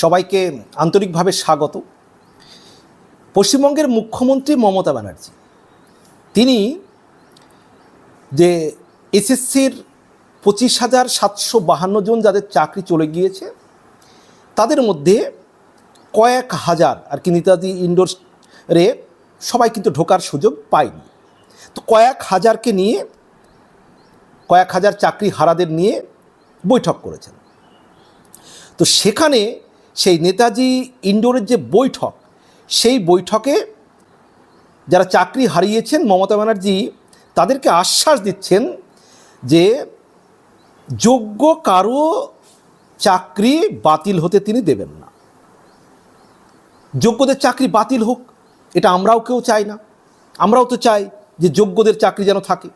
সবাইকে আন্তরিকভাবে স্বাগত। পশ্চিমবঙ্গের মুখ্যমন্ত্রী মমতা ব্যানার্জি, তিনি যে এসএসসির পঁচিশ হাজার সাতশো বাহান্ন জন যাদের চাকরি চলে গিয়েছে, তাদের মধ্যে কয়েক হাজার, আর কি নেতাজি ইন্ডোরে সবাই কিন্তু ঢোকার সুযোগ পায়নি। তো কয়েক হাজারকে নিয়ে, কয়েক হাজার চাকরি হারাদের নিয়ে বৈঠক করেছেন। তো সেখানে সেই নেতাজি ইন্ডোরের যে বৈঠক, সেই বৈঠকে যারা চাকরি হারিয়েছেন মমতা ব্যানার্জি, তাদেরকে আশ্বাস দিচ্ছেন যে যোগ্য কারও চাকরি বাতিল হতে তিনি দেবেন না। যোগ্যদের চাকরি বাতিল হোক, এটা আমরাও কেউ চাই না। আমরাও তো চাই যে যোগ্যদের চাকরি যেন থাকে।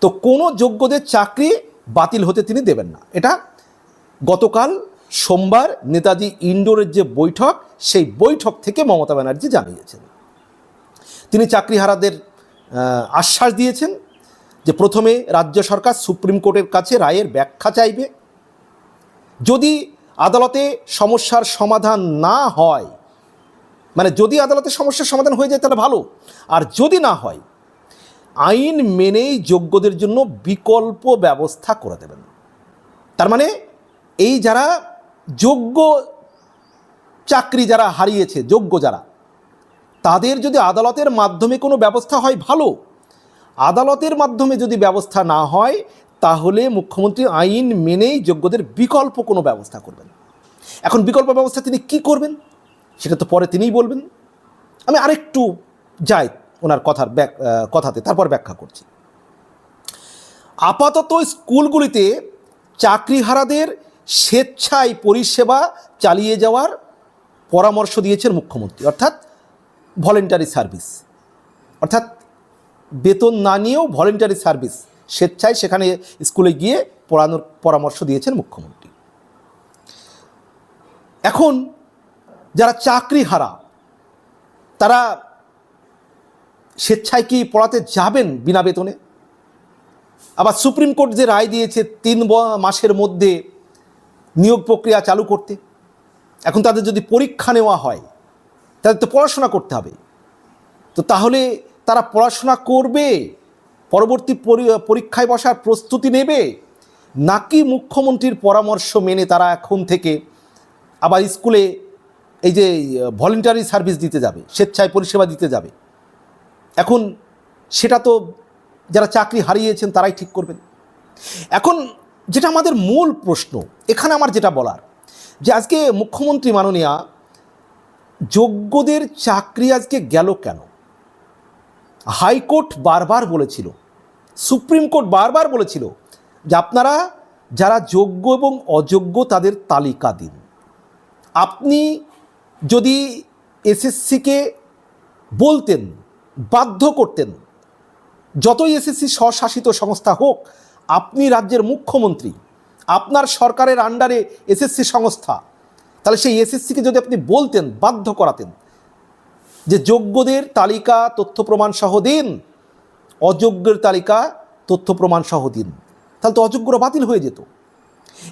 তো কোনো যোগ্যদের চাকরি বাতিল হতে তিনি দেবেন না। এটা গতকাল সোমবার নেতাজি ইন্ডোরের যে বৈঠক, সেই বৈঠক থেকে মমতা ব্যানার্জি জানিয়েছেন। তিনি চাকরিহারাদের আশ্বাস দিয়েছেন যে প্রথমে রাজ্য সরকার সুপ্রিম কোর্টের কাছে রায়ের ব্যাখ্যা চাইবে। যদি আদালতে সমস্যার সমাধান না হয় মানে যদি আদালতে সমস্যার সমাধান হয়ে যায় তাহলে ভালো। আর যদি না হয়, আইন মেনেই যোগ্যদের জন্য বিকল্প ব্যবস্থা করে দেবেন। তার মানে এই যারা যোগ্য চাকরি যারা হারিয়েছে, যোগ্য যারা, তাদের যদি আদালতের মাধ্যমে কোনো ব্যবস্থা হয় ভালো, আদালতের মাধ্যমে যদি ব্যবস্থা না হয়, তাহলে মুখ্যমন্ত্রী আইন মেনেই যোগ্যদের বিকল্প কোনো ব্যবস্থা করবেন। এখন বিকল্প ব্যবস্থা তিনি কি করবেন, সেটা তো পরে তিনিই বলবেন। আমি আরেকটু যাই ওনার কথার ব্যাক কথাতে, তারপর ব্যাখ্যা করছি। আপাতত স্কুলগুলিতে চাকরিহারাদের স্বেচ্ছায় পরিষেবা চালিয়ে যাওয়ার পরামর্শ দিয়েছেন মুখ্যমন্ত্রী, অর্থাৎ ভলেন্টারি সার্ভিস অর্থাৎ বেতন না নিয়েও ভলেন্টারি সার্ভিস স্বেচ্ছায় সেখানে স্কুলে গিয়ে পড়ানোর পরামর্শ দিয়েছেন মুখ্যমন্ত্রী। এখন যারা চাকরি হারা, তারা স্বেচ্ছায় কি পড়াতে যাবেন বিনা বেতনে? আবার সুপ্রিম কোর্ট যে রায় দিয়েছে, তিন মাসের মধ্যে নিয়োগ প্রক্রিয়া চালু করতে। এখন তাদের যদি পরীক্ষা নেওয়া হয়, তাদের তো পড়াশোনা করতে হবে। তো তাহলে তারা পড়াশোনা করবে, পরবর্তী পরি- পরীক্ষায় বসার প্রস্তুতি নেবে, নাকি মুখ্যমন্ত্রীর পরামর্শ মেনে তারা এখন থেকে আবার স্কুলে এই যে ভলেন্টারি সার্ভিস দিতে যাবে, স্বেচ্ছায় পরিষেবা দিতে যাবে। এখন সেটা তো যারা চাকরি হারিয়েছেন তারাই ঠিক করবেন। এখন যেটা আমাদের মূল প্রশ্ন, এখানে আমার যেটা বলার, যে আজকে মুখ্যমন্ত্রী মাননীয়া যোগ্যদের চাকরি আজকে গেল কেন? হাইকোর্ট বারবার বলেছিল, সুপ্রিম কোর্ট বারবার বলেছিল যে আপনারা যারা যোগ্য এবং অযোগ্য তাদের তালিকা দিন। আপনি যদি এসএসসিকে বলতেন, বাধ্য করতেন, যতই এসএসসি স্বশাসিত সংস্থা হোক আপনি রাজ্যের মুখ্যমন্ত্রী, আপনার সরকারের আন্ডারে এসএসসি সংস্থা, তাহলে সেই এসএসসিকে যদি আপনি বলতেন, বাধ্য করাতেন, যে যোগ্যদের তালিকা তথ্য প্রমাণ সহ দিন, অযোগ্যের তালিকা তথ্য প্রমাণ সহ দিন, তাহলে তো অযোগ্যরা বাতিল হয়ে যেত।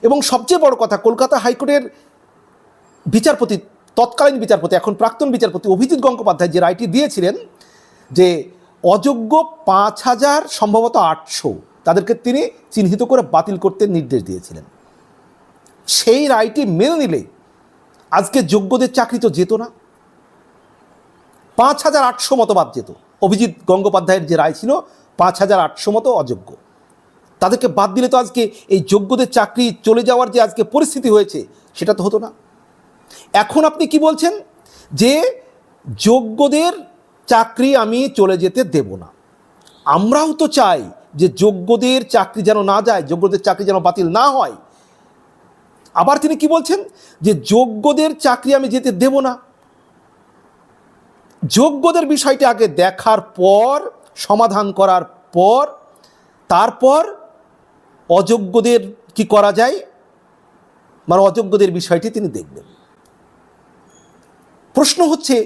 এবং সবচেয়ে বড় কথা, কলকাতা হাইকোর্টের বিচারপতি, তৎকালীন বিচারপতি, এখন প্রাক্তন বিচারপতি অভিজিৎ গঙ্গোপাধ্যায় যে রায়টি দিয়েছিলেন, যে অযোগ্য পাঁচ হাজার, সম্ভবত আটশো তাদেরকে তিনি চিহ্নিত করে বাতিল করতে নির্দেশ দিয়েছিলেন। সেই রায়টি মেনে নিলে আজকে যোগ্যদের চাকরি তো যেত না। পাঁচ হাজার আটশো মতো বাদ যেত। অভিজিৎ গঙ্গোপাধ্যায়ের যে রায় ছিল, পাঁচ হাজার আটশো মতো অযোগ্য। তাদেরকে বাদ দিলে তো আজকে এই যোগ্যদের চাকরি চলে যাওয়ার যে আজকে পরিস্থিতি হয়েছে, সেটা তো হতো না। এখন আপনি কি বলছেন? যে যোগ্যদের চাকরি আমি চলে যেতে দেব না। আমরাও তো চাই যে যোগ্যদের চাকরি যেন না যায়, যোগ্যদের চাকরি যেন বাতিল না হয়। আবার তিনি কি বলছেন? যে যোগ্যদের চাকরি আমি যেতে দেব না। যোগ্যদের বিষয়টি আগে দেখার পর, সমাধান করার পর, তারপর অযোগ্যদের কি করা যায়? মানে অযোগ্যদের বিষয়টি তিনি দেখবেন। প্রশ্ন হচ্ছে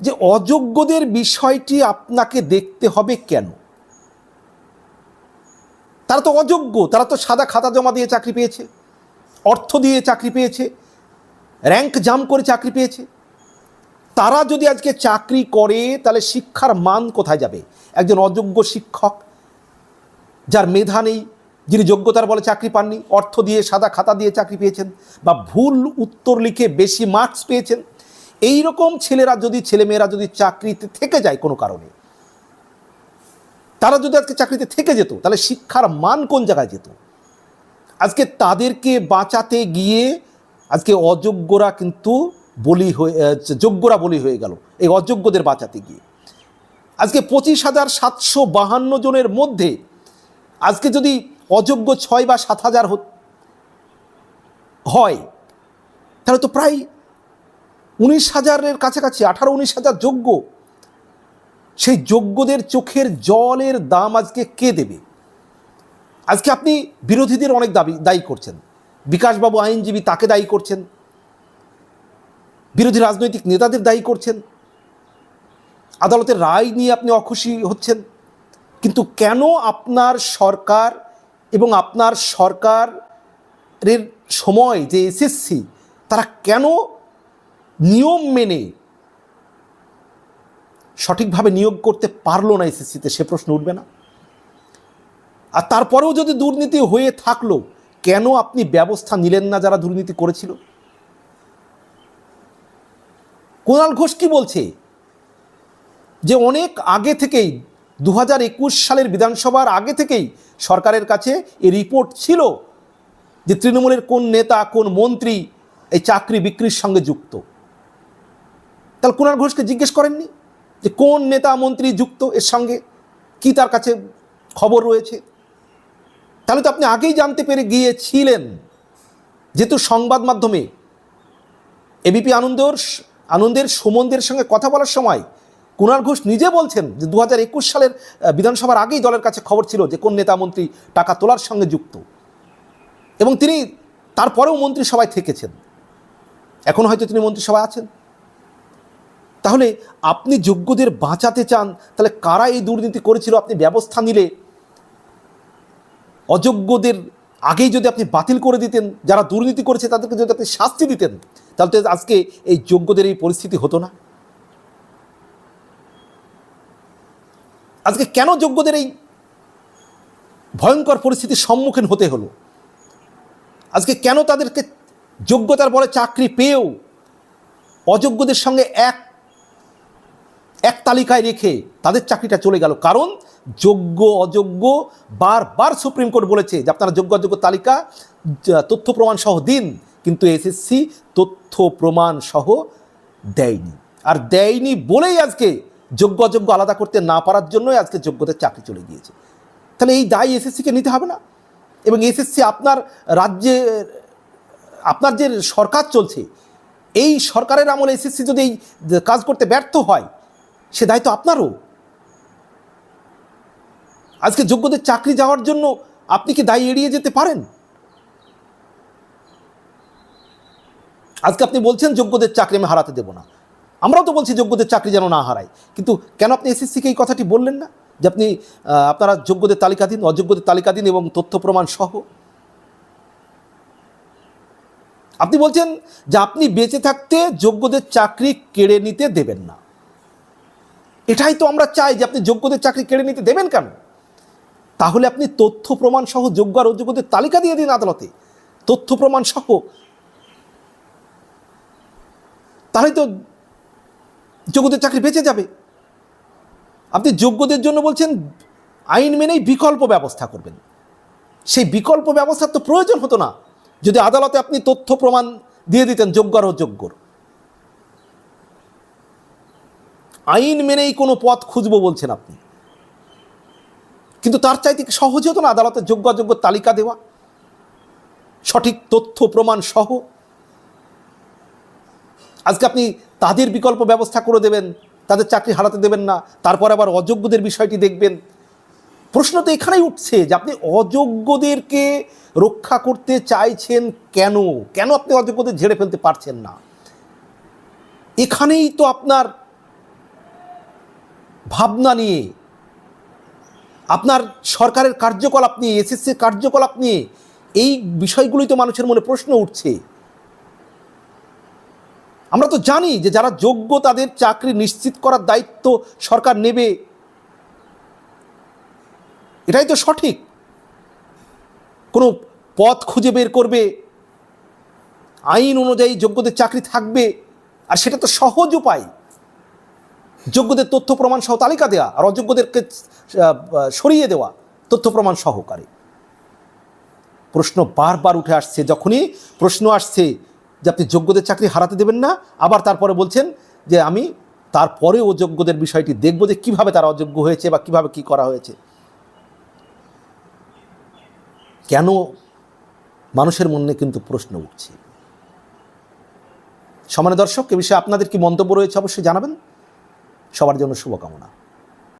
যে অযোগ্যদের বিষয়টি আপনাকে দেখতে হবে কেন? তারা তো অযোগ্য, তারা তো সাদা খাতা জমা দিয়ে চাকরি পেয়েছে, অর্থ দিয়ে চাকরি পেয়েছে র্যাঙ্ক জাম করে চাকরি পেয়েছে। তারা যদি আজকে চাকরি করে, তাহলে শিক্ষার মান কোথায় যাবে? একজন অযোগ্য শিক্ষক, যার মেধা নেই, যিনি যোগ্যতার বলে চাকরি পাননি, অর্থ দিয়ে সাদা খাতা দিয়ে চাকরি পেয়েছেন, বা ভুল উত্তর লিখে বেশি মার্কস পেয়েছেন এই রকম ছেলেরা যদি, ছেলেমেয়েরা যদি চাকরিতে থেকে যায় কোনো কারণে তারা যদি আজকে চাকরিতে থেকে যেত, তাহলে শিক্ষার মান কোন জায়গায় যেত? আজকে তাদেরকে বাঁচাতে গিয়ে আজকে অযোগ্যরা কিন্তু বলি হয়ে যোগ্যরা বলি হয়ে গেল, এই অযোগ্যদের বাঁচাতে গিয়ে। আজকে পঁচিশ হাজার সাতশো বাহান্ন জনের মধ্যে আজকে যদি অযোগ্য ছয় বা সাত হাজার হয়, তাহলে তো প্রায় উনিশ হাজারের কাছাকাছি, আঠারো, উনিশ হাজার যোগ্য সেই যোগ্যদের চোখের জলের দাম আজকে কে দেবে? আজকে আপনি বিরোধীদের অনেক দাবি, দায়ী করছেন। বিকাশবাবু আইনজীবী তাকে দায়ী করছেন। বিরোধী রাজনৈতিক নেতাদের দায়ী করছেন। আদালতের রায় নিয়ে আপনি অখুশি হচ্ছেন। কিন্তু কেন আপনার সরকার এবং আপনার সরকারের সময় যে এসএসসি, তারা কেন নিয়ম মেনে সঠিকভাবে নিয়োগ করতে পারল না এসএসসিতে, সে প্রশ্ন উঠবে না। আর তারপরেও যদি দুর্নীতি হয়ে থাকল, কেন আপনি ব্যবস্থা নিলেন না যারা দুর্নীতি করেছিল? কুণাল ঘোষ কি বলছে? যে অনেক আগে থেকেই দু হাজার একুশ সালের বিধানসভার আগে থেকেই সরকারের কাছে এই রিপোর্ট ছিল যে তৃণমূলের কোন নেতা, কোন মন্ত্রী এই চাকরি বিক্রির সঙ্গে যুক্ত। তাহলে কুণাল ঘোষকে জিজ্ঞেস করেননি? যে কোন নেতা মন্ত্রী যুক্ত এর সঙ্গে? কি তার কাছে খবর রয়েছে? তাহলে তো আপনি আগেই জানতে পেরে গিয়েছিলেন যেহেতু সংবাদ মাধ্যমে এবিপি আনন্দর, আনন্দের, সুমনদের সঙ্গে কথা বলার সময় কুণাল ঘোষ নিজে বলছেন যে দু হাজার একুশ সালের বিধানসভার আগেই দলের কাছে খবর ছিল যে কোন নেতা মন্ত্রী টাকা তোলার সঙ্গে যুক্ত। এবং তিনি তারপরেও মন্ত্রিসভায় থেকেছেন। এখন হয়তো তিনি মন্ত্রিসভায় আছেন। তাহলে আপনি যোগ্যদের বাঁচাতে চান, তাহলে কারা এই দুর্নীতি করেছিল, আপনি ব্যবস্থা নিলে? অযোগ্যদের আগেই যদি আপনি বাতিল করে দিতেন, যারা দুর্নীতি করেছে তাদেরকে যদি আপনি শাস্তি দিতেন, তাহলে তো আজকে এই যোগ্যদের এই পরিস্থিতি হতো না। আজকে কেন যোগ্যদের এই ভয়ঙ্কর পরিস্থিতির সম্মুখীন হতে হলো? আজকে কেন তাদেরকে যোগ্যতার বলে চাকরি পেয়েও অযোগ্যদের সঙ্গে এক এক তালিকায় রেখে তাদের চাকরিটা চলে গেল। কারণ যোগ্য, অযোগ্য বারবার সুপ্রিম কোর্ট বলেছে যে আপনারা যোগ্য, অযোগ্য তালিকা তথ্য প্রমাণ সহ দিন, কিন্তু এসএসসি তথ্য প্রমাণ সহ দেয়নি। আর দেয়নি বলেই আজকে যোগ্য, অযোগ্য আলাদা করতে না পারার জন্যই আজকে যোগ্যদের চাকরি চলে গিয়েছে। তাহলে এই দায় এসএসসিকে নিতে হবে না? এবং এসএসসি আপনার রাজ্যে, আপনার যে সরকার চলছে, এই সরকারের আমলে এসএসসি যদি এই কাজ করতে ব্যর্থ হয় সে দায়িত্ব আপনারও। আজকে যোগ্যদের চাকরি যাওয়ার জন্য আপনি কি দায়ী এড়িয়ে যেতে পারেন? আজকে আপনি বলছেন যোগ্যদের চাকরি আমি হারাতে দেবো না। আমরাও তো বলছি যোগ্যদের চাকরি যেন না হারায়। কিন্তু কেন আপনি এসএসসিকে এই কথাটি বললেন না? যে আপনি আপনারা যোগ্যদের তালিকা দিন অযোগ্যদের তালিকা দিন এবং তথ্য প্রমাণ সহ। আপনি বলছেন যে আপনি বেঁচে থাকতে যোগ্যদের চাকরি কেড়ে নিতে দেবেন না। এটাই তো আমরা চাই যে আপনি যোগ্যদের চাকরি কেড়ে নিতে দেবেন কেন? তাহলে আপনি তথ্য প্রমাণ সহ যোগ্য আর অযোগ্যদের তালিকা দিয়ে দিন আদালতে। তথ্য প্রমাণ সহ। তাহলে তো যোগ্যদের চাকরি বেঁচে যাবে। আপনি যোগ্যদের জন্য বলছেন আইন মেনেই বিকল্প ব্যবস্থা করবেন। সেই বিকল্প ব্যবস্থার তো প্রয়োজন হতো না। যদি আদালতে আপনি তথ্য প্রমাণ দিয়ে দিতেন যোগ্য আর অযোগ্যর। আইন মেনেই কোনো পথ খুঁজবো বলছেন আপনি। কিন্তু তার চাইতে সহজ হতো না আদালতের যোগ্য অযোগ্য তালিকা দেওয়া? সঠিক তথ্য, প্রমাণ সহ? আজকে আপনি তাদের বিকল্প ব্যবস্থা করে দেবেন, তাদের চাকরি হারাতে দেবেন না, তারপর আবার অযোগ্যদের বিষয়টি দেখবেন। প্রশ্ন তো এখানেই উঠছে যে আপনি অযোগ্যদেরকে রক্ষা করতে চাইছেন কেন? কেন আপনি অযোগ্যদের ঝেড়ে ফেলতে পারছেন না? এখানেই তো আপনার ভাবনা নিয়ে, আপনার সরকারের কার্যকলাপ নিয়ে, এসএসসির কার্যকলাপ নিয়ে, এই বিষয়গুলোই তো মানুষের মনে প্রশ্ন উঠছে। আমরা তো জানি যে যারা যোগ্য তাদের চাকরি নিশ্চিত করার দায়িত্ব সরকার নেবে। এটাই তো সঠিক। কোনো পথ খুঁজে বের করবে, আইন অনুযায়ী যোগ্যদের চাকরি থাকবে, আর সেটা তো সহজ উপায়। যোগ্যদের তথ্য প্রমাণ সহ তালিকা দেওয়া আর অযোগ্যদেরকে সরিয়ে দেওয়া তথ্য প্রমাণ সহকারে। প্রশ্ন বারবার উঠে আসছে, যখনই প্রশ্ন আসছে যে আপনি যোগ্যদের চাকরি হারাতে দেবেন না, আবার তারপরে বলছেন যে আমি তারপরে অযোগ্যদের বিষয়টি দেখব যে কীভাবে তারা অযোগ্য হয়েছে বা কীভাবে কি করা হয়েছে। কেন মানুষের মনে কিন্তু প্রশ্ন উঠছে? সমানে দর্শক, এ বিষয়ে আপনাদের কি মন্তব্য রয়েছে অবশ্যই জানাবেন। সবার জন্য শুভকামনা।